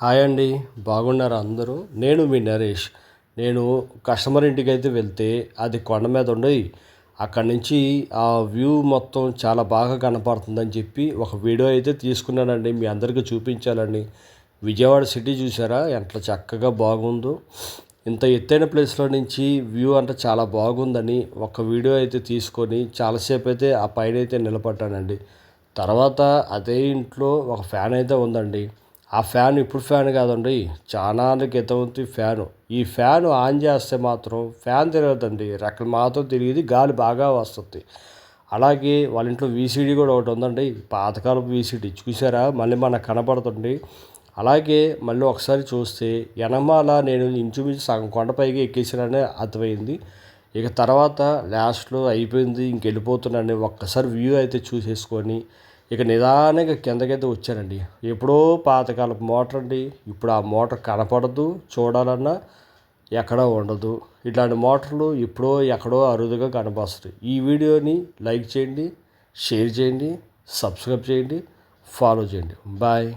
Hi అండి. బాగున్నారా అందరూ? నేను మీ నరేష్. నేను కస్టమర్ ఇంటికి అయితే వెళ్తే అది కొండ మీద ఉండి అక్కడి నుంచి ఆ వ్యూ మొత్తం చాలా బాగా కనపడుతుందని చెప్పి ఒక వీడియో అయితే తీసుకున్నానండి. మీ అందరికీ చూపించాలని విజయవాడ సిటీ చూసారా? ఎంత చక్కగా బాగుందో. ఇంత ఎత్తైన ప్లేస్లో నుంచి వ్యూ అంటే చాలా బాగుందని ఒక వీడియో అయితే తీసుకొని చాలాసేపు అయితే ఆ పైన అయితే నిలబడ్డానండి. తర్వాత అదే ఇంట్లో ఒక ఫ్యాన్ అయితే ఉందండి. ఆ ఫ్యాన్ ఇప్పుడు ఫ్యాన్ కాదండి. చాలా క్రితం ఫ్యాను. ఈ ఫ్యాన్ ఆన్ చేస్తే మాత్రం ఫ్యాన్ తిరగదండి. రెక్కలు మాత్రం తిరిగి గాలి బాగా వస్తుంది. అలాగే వాళ్ళ ఇంట్లో వీసీడీ కూడా ఒకటి ఉందండి. పాతకాలపు వీసీడీ చూసారా? మళ్ళీ మనకు కనపడుతుంది. అలాగే మళ్ళీ ఒకసారి చూస్తే ఎనమాల నేను ఇంచుమించు సగం కొండపైకి ఎక్కేసానని అర్థమైంది. ఇక తర్వాత లాస్ట్లో అయిపోయింది. ఇంకెళ్ళిపోతున్నాను ఒక్కసారి వ్యూ అయితే చూసేసుకొని ఇక నిదానంగా కిందకైతే వచ్చానండి. ఎప్పుడో పాతకాలపు మోటార్ అండి. ఇప్పుడు ఆ మోటార్ కనపడదు చూడాలన్నా ఎక్కడో ఉండదు. ఇట్లాంటి మోటార్లు ఎప్పుడో ఎక్కడో అరుదుగా కనపస్తాయి ఈ వీడియోని లైక్ చేయండి షేర్ చేయండి సబ్స్క్రైబ్ చేయండి ఫాలో చేయండి. బాయ్.